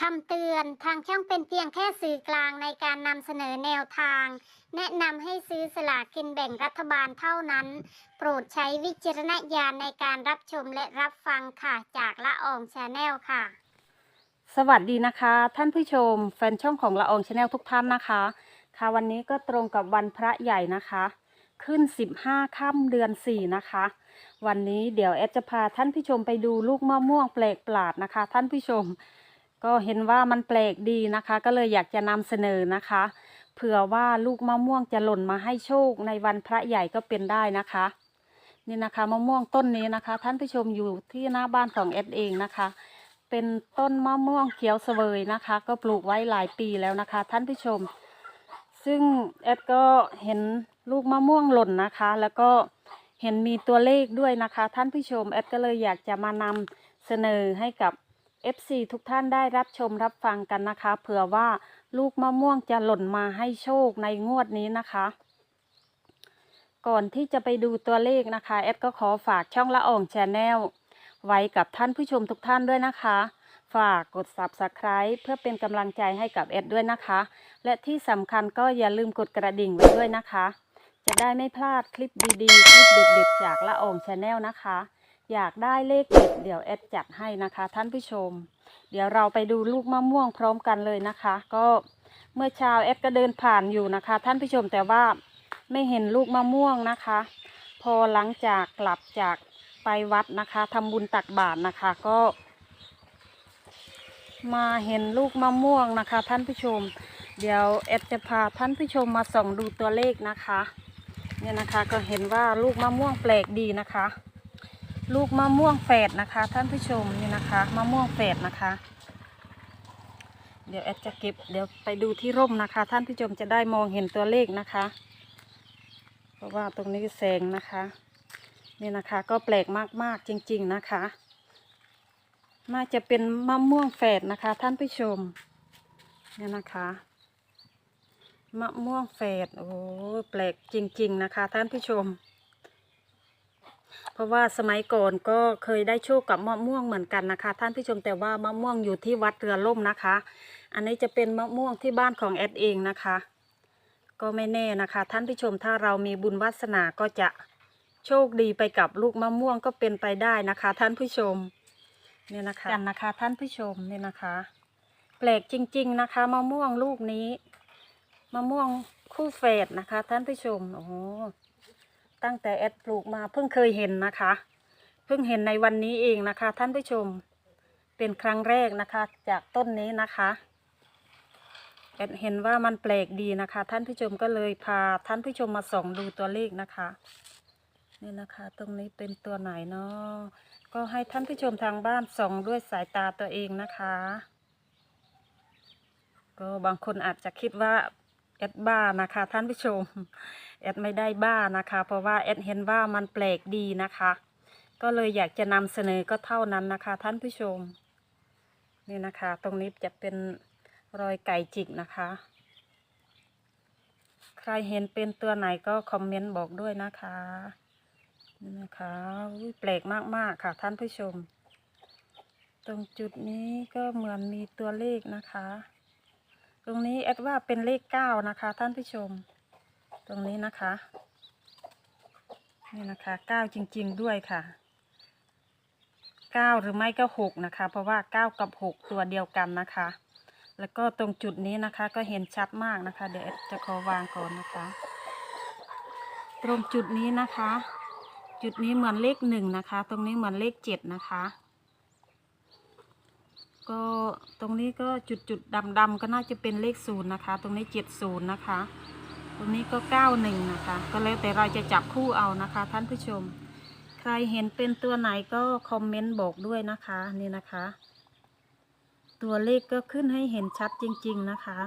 คำเตือนทางช่องเป็นเพียงแค่สื่อกลางในการนำเสนอแนวทาง แนะนำให้ซื้อสลากกินแบ่งรัฐบาลเท่านั้น โปรดใช้วิจารณญาณในการรับชมและรับฟังค่ะจากละอองชาแนลค่ะ สวัสดีนะคะ ท่านผู้ชม แฟนช่องของละอองชาแนลทุกท่านนะคะ ค่ะวันนี้ก็ตรงกับวันพระใหญ่นะคะ ขึ้น 15ค่ำเดือน 4 นะคะ วันนี้เดี๋ยวแอดจะพาท่านผู้ชมไปดูลูกมะม่วงแปลกประหลาดนะคะ ท่านผู้ชม ก็เห็นว่ามันแปลกดีนะคะ ก็เลยอยากจะนำเสนอนะคะ เผื่อว่าลูกมะม่วงจะหล่นมาให้โชคในวันพระใหญ่ก็เป็นได้นะคะ นี่นะคะมะม่วงต้นนี้นะคะ ท่านผู้ชมอยู่ที่หน้าบ้านของแอดเองนะคะ เป็นต้นมะม่วงเขียวเสวยนะคะ ก็ปลูกไว้หลายปีแล้วนะคะ ท่านผู้ชม ซึ่งแอดก็เห็นลูกมะม่วงหล่นนะคะ แล้วก็เห็นมีตัวเลขด้วยนะคะ ท่านผู้ชมแอดก็เลยอยากจะมานำเสนอให้กับ FC ทุกท่านได้รับชมรับฟังกันนะคะ เผื่อว่าลูกมะม่วงจะหล่นมาให้โชคในงวดนี้นะคะ ก่อนที่จะไปดูตัวเลขนะคะแอดก็ขอฝากช่องละอ่องแชนแนลไว้กับท่านผู้ชมทุกท่านด้วยนะคะ ฝากกด subscribe เพื่อเป็นกำลังใจให้กับแอดด้วยนะคะ และที่สำคัญก็อย่าลืมกดกระดิ่งไว้ด้วยนะคะ จะได้ไม่พลาดคลิปดีๆ คลิปเด็ดๆจากละอ่องชาแนลนะคะ อยากได้เลขเด็ดเดี๋ยวแอดจัดให้นะคะ ท่านผู้ชม เดี๋ยวเราไปดูลูกมะม่วงพร้อมกันเลยนะคะ ก็เมื่อเช้าแอดก็เดินผ่านอยู่นะคะ ท่านผู้ชมแต่ว่าไม่เห็นลูกมะม่วงนะคะ พอหลังจากกลับจากไปวัดนะคะทำบุญตักบาตรนะคะก็ มาเห็นลูกมะม่วงนะคะ ท่านผู้ชม เดี๋ยวแอดจะพาท่านผู้ชมมาส่องดูตัวเลขนะคะ เนี่ยนะคะก็เห็นว่าลูกมะม่วงแปลกดีนะคะ ลูกมะม่วงแฝดนะคะ ท่านผู้ชมนี่นะคะมะม่วงแฝดนะคะ เดี๋ยวแอดจะเก็บเดี๋ยวไปดูที่ร่มนะคะ ท่านผู้ชมจะได้มองเห็นตัวเลขนะคะ เพราะว่าตรงนี้แสงนะคะนี่นะคะก็แปลกมากๆจริง ๆนะคะ น่าจะเป็นมะม่วงแฝดนะคะ ท่านผู้ชมเนี่ยนะคะมะม่วงแฝดโอ้แปลกจริง ๆ นะคะ ท่านผู้ชม เพราะว่าสมัยก่อนก็เคยได้โชคกับมะม่วงเหมือนกันนะคะ ท่านผู้ชมแต่ว่ามะม่วงอยู่ที่วัดเรือล่มนะคะ อันนี้จะเป็นมะม่วงที่บ้านของแอดเองนะคะ ก็ไม่แน่นะคะ ท่านผู้ชมถ้าเรามีบุญวาสนาก็จะโชคดีไปกับลูกมะม่วงก็เป็นไปได้นะคะ ท่านผู้ชมเนี่ยนะคะกันนะคะ ท่านผู้ชมเนี่ยนะคะ แปลกจริง ๆนะคะมะม่วงลูกนี้มะม่วงคู่เฟดนะคะ ท่านผู้ชมโอ้โห ตั้งแต่แอดปลูกมาเพิ่งเคยเห็นนะคะ เพิ่งเห็นในวันนี้เองนะคะ ท่านผู้ชมเป็นครั้งแรกนะคะ จากต้นนี้นะคะแอดเห็นว่ามันแปลกดีนะคะ ท่านผู้ชมก็เลยพาท่านผู้ชมมาส่องดูตัวเลขนะคะนี่นะคะ ตรงนี้เป็นตัวไหนเนาะก็ให้ท่านผู้ชมทางบ้านส่องด้วยสายตาตัวเองนะคะ ก็บางคนอาจจะคิดว่า แอดบ้านะคะ ท่านผู้ชมแอดไม่ได้บ้านะคะ เพราะว่าแอดเห็นว่ามันแปลกดีนะคะ ก็เลยอยากจะนำเสนอก็เท่านั้นนะคะ ท่านผู้ชม นี่นะคะ ตรงนี้จะเป็นรอยไก่จิกนะคะ ใครเห็นเป็นตัวไหนก็คอมเมนต์บอกด้วยนะคะนี่นะคะแปลกมากๆค่ะ ท่านผู้ชม ตรงจุดนี้ก็เหมือนมีตัวเลขนะคะ ตรงนี้แอดว่าเป็นเลขเก้านะคะ ท่านผู้ชม ตรงนี้นะคะ นี่นะคะเก้าจริง ๆ ด้วยค่ะเก้าหรือไม่ก็หกนะคะ เพราะว่าเก้ากับหกตัวเดียวกันนะคะ แล้วก็ตรงจุดนี้นะคะ ก็เห็นชัดมากนะคะ เดี๋ยวแอดจะขอวางก่อนนะคะ ตรงจุดนี้นะคะ จุดนี้เหมือนเลขหนึ่งนะคะ ตรงนี้เหมือนเลขเจ็ดนะคะ ก็ตรงนี้ก็จุดจุดดำดำก็น่าจะเป็นเลขศูนย์นะคะ ตรงนี้เจ็ดศูนย์นะคะ ตรงนี้ก็เก้าหนึ่งนะคะ ก็แล้วแต่เราจะจับคู่เอานะคะ ท่านผู้ชม ใครเห็นเป็นตัวไหนก็คอมเมนต์บอกด้วยนะคะนี่นะคะ ตัวเลขก็ขึ้นให้เห็นชัดจริง ๆนะคะ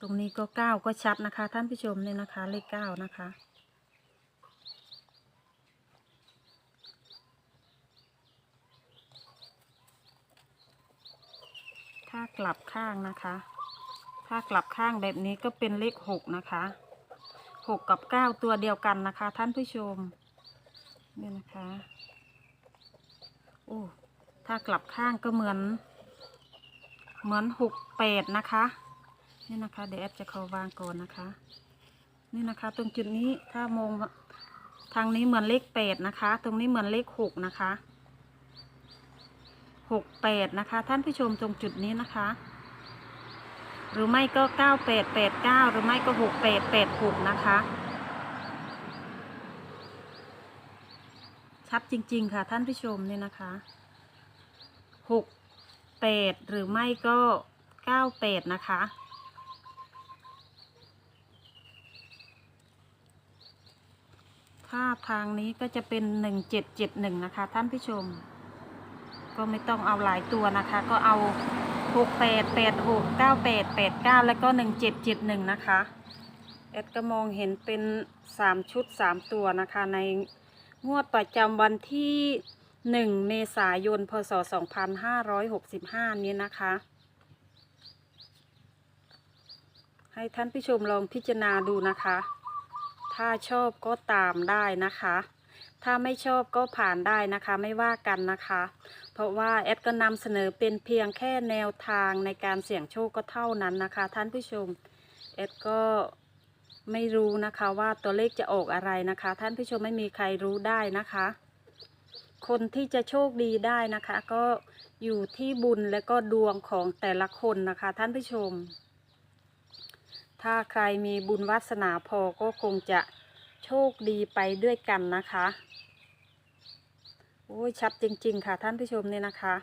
ตรงนี้ก็เก้าก็ชัดนะคะ ท่านผู้ชมเนี่ยนะคะ เลขเก้านะคะ ถ้ากลับข้างนะคะ ถ้ากลับข้างแบบนี้ก็เป็นเลขหกนะคะหกกับเก้าตัวเดียวกันนะคะ ท่านผู้ชมเนี่ยนะคะโอ้ถ้ากลับข้างก็เหมือน เหมือนหกแปดนะคะนี่นะคะเดี๋ยวแอปจะเขาวางก่อนนะคะ นี่นะคะ ตรงจุดนี้ถ้ามองทางนี้เหมือนเลขแปดนะคะ ตรงนี้เหมือนเลขหกนะคะ หกแปดนะคะ ท่านผู้ชมตรงจุดนี้นะคะ หรือไม่ก็เก้าแปดแปดเก้าหรือไม่ก็หกแปดแปดหกนะคะ ชัดจริง ๆ ค่ะท่านผู้ชมเนี่ยนะคะหกแปดหรือไม่ก็เก้าแปดนะคะถ้าทางนี้ก็จะเป็นหนึ่งเจ็ดเจ็ดหนึ่งนะคะ ท่านผู้ชม ก็ไม่ต้องเอาหลายตัวนะคะ ก็เอาหกแปดแปดหกเก้าแล้วก็หนึ่งเจ็ดเจ็ดหนึ่งนะคะแอดก็มองเห็นเป็นสามชุดสามตัวนะคะ ในงวดประจำวันที่หนึ่งเมษายน พศสองพันห้าร้อยหกสิบห้านี้นะคะ ให้ท่านผู้ชมลองพิจารณาดูนะคะ ถ้าชอบก็ตามได้นะคะ ถ้าไม่ชอบก็ผ่านได้นะคะไม่ว่ากันนะคะ เพราะว่าแอดก็นำเสนอเป็นเพียงแค่แนวทางในการเสี่ยงโชคก็เท่านั้นนะคะ ท่านผู้ชมแอดก็ไม่รู้นะคะว่าตัวเลขจะออกอะไรนะคะ ท่านผู้ชมไม่มีใครรู้ได้นะคะ คนที่จะโชคดีได้นะคะ ก็อยู่ที่บุญและก็ดวงของแต่ละคนนะคะ ท่านผู้ชม ถ้าใครมีบุญวาสนาพอก็คงจะโชคดีไปด้วยกันนะคะ โอ้ยชัดจริง ๆ ค่ะท่านผู้ชมเนี่ยนะคะ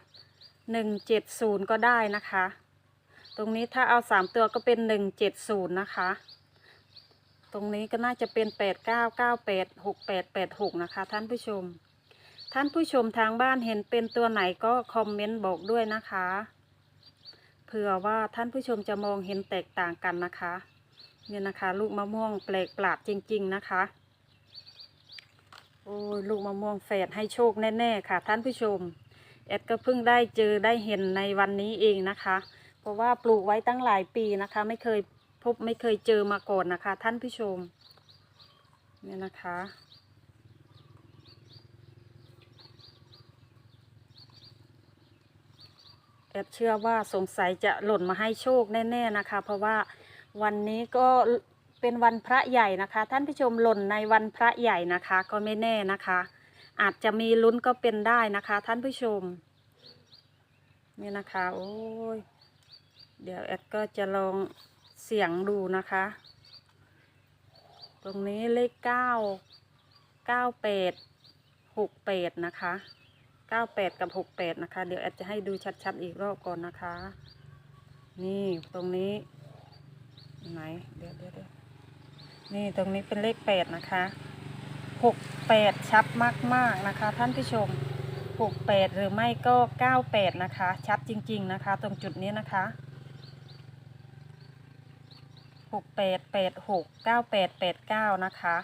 หนึ่งเจ็ดศูนย์ก็ได้นะคะ ตรงนี้ถ้าเอาสามตัวก็เป็นหนึ่งเจ็ดศูนย์นะคะ ตรงนี้ก็น่าจะเป็นแปดเก้าเก้าแปดหกแปดแปดหกนะคะ ท่านผู้ชม ท่านผู้ชมทางบ้านเห็นเป็นตัวไหนก็คอมเมนต์บอกด้วยนะคะเผื่อว่าท่านผู้ชมจะมองเห็นแตกต่างกันนะคะ เนี่ยนะคะ ลูกมะม่วงแปลกประหลาดจริง ๆ นะคะ โอ้ยลูกมะม่วงแฝดให้โชคแน่ๆค่ะ ท่านผู้ชม แอดก็เพิ่งได้เจอได้เห็นในวันนี้เองนะคะ เพราะว่าปลูกไว้ตั้งหลายปีนะคะ ไม่เคยพบไม่เคยเจอมาก่อนนะคะ ท่านผู้ชมเนี่ยนะคะ แอดเชื่อว่าสงสัยจะหล่นมาให้โชคแน่ ๆนะคะ เพราะว่าวันนี้ก็ เป็นวันพระใหญ่นะคะ ท่านผู้ชมหล่นในวันพระใหญ่นะคะ ก็ไม่แน่นะคะ อาจจะมีลุ้นก็เป็นได้นะคะ ท่านผู้ชมนี่นะคะโอ้ยเดี๋ยวแอดก็จะลองเสียงดูนะคะ ตรงนี้เลขเก้าเก้าแปดหกแปดนะคะเก้าแปดกับหกแปดนะคะ เดี๋ยวแอดจะให้ดูชัดๆอีกรอบก่อนนะคะ นี่ตรงนี้ไหนเดี๋ยวเดี๋ยวเดี๋ยว นี่ตรงนี้เป็นเลขแปดนะคะหกแปดชัดมากๆนะคะ ท่านผู้ชมหกแปดหรือไม่ก็เก้าแปดนะคะ ชัดจริง ๆนะคะ ตรงจุดนี้นะคะหกแปดแปดหกเก้าแปดแปดเก้านะคะ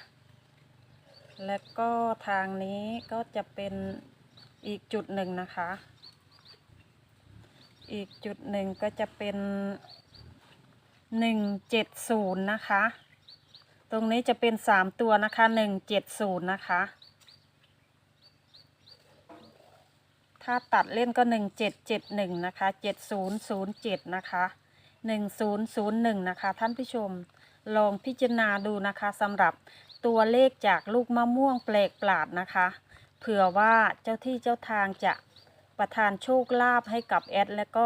แล้วก็ทางนี้ก็จะเป็นอีกจุดหนึ่งนะคะ อีกจุดหนึ่งก็จะเป็นหนึ่งเจ็ดศูนย์นะคะ ตรงนี้จะเป็นสามตัวนะคะหนึ่งเจ็ดศูนย์นะคะ ถ้าตัดเล่นก็หนึ่งเจ็ดเจ็ดหนึ่งนะคะเจ็ดศูนย์ศูนย์เจ็ดนะคะหนึ่งศูนย์ศูนย์หนึ่งนะคะ ท่านผู้ชมลองพิจารณาดูนะคะสำหรับตัวเลขจากลูกมะม่วงแปลกปลาดนะคะ เผื่อว่าเจ้าที่เจ้าทางจะประทานโชคลาภให้กับแอดและก็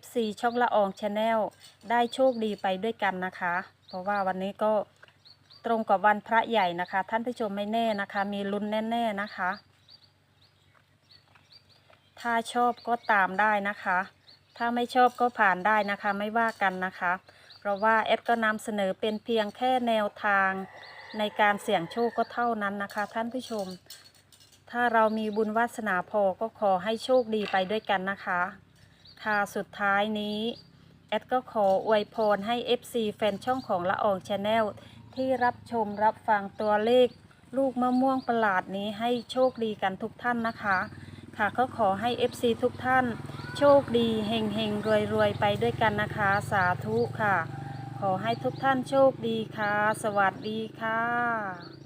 FC ช่องละอองชาแนลได้โชคดีไปด้วยกันนะคะ เพราะว่าวันนี้ก็ ตรงกับวันพระใหญ่นะคะ ท่านผู้ชมไม่แน่นะคะ มีลุ้นแน่ๆนะคะ ถ้าชอบก็ตามได้นะคะ ถ้าไม่ชอบก็ผ่านได้นะคะไม่ว่ากันนะคะ เพราะว่าแอดก็นำเสนอเป็นเพียงแค่แนวทางในการเสี่ยงโชคก็เท่านั้นนะคะ ท่านผู้ชม ถ้าเรามีบุญวาสนาพอก็ขอให้โชคดีไปด้วยกันนะคะ ค่ะสุดท้ายนี้แอดก็ขออวยพรให้ FC แฟนช่องของละอองชาแนล ที่รับชมรับฟังตัวเลข ลูกมะม่วงประหลาดนี้ให้โชคดีกันทุกท่านนะคะ ค่ะก็ขอให้ FC ทุกท่าน โชคดีเฮงเฮงรวยรวยไปด้วยกันนะคะ สาธุค่ะ ขอให้ทุกท่านโชคดีค่ะ สวัสดีค่ะ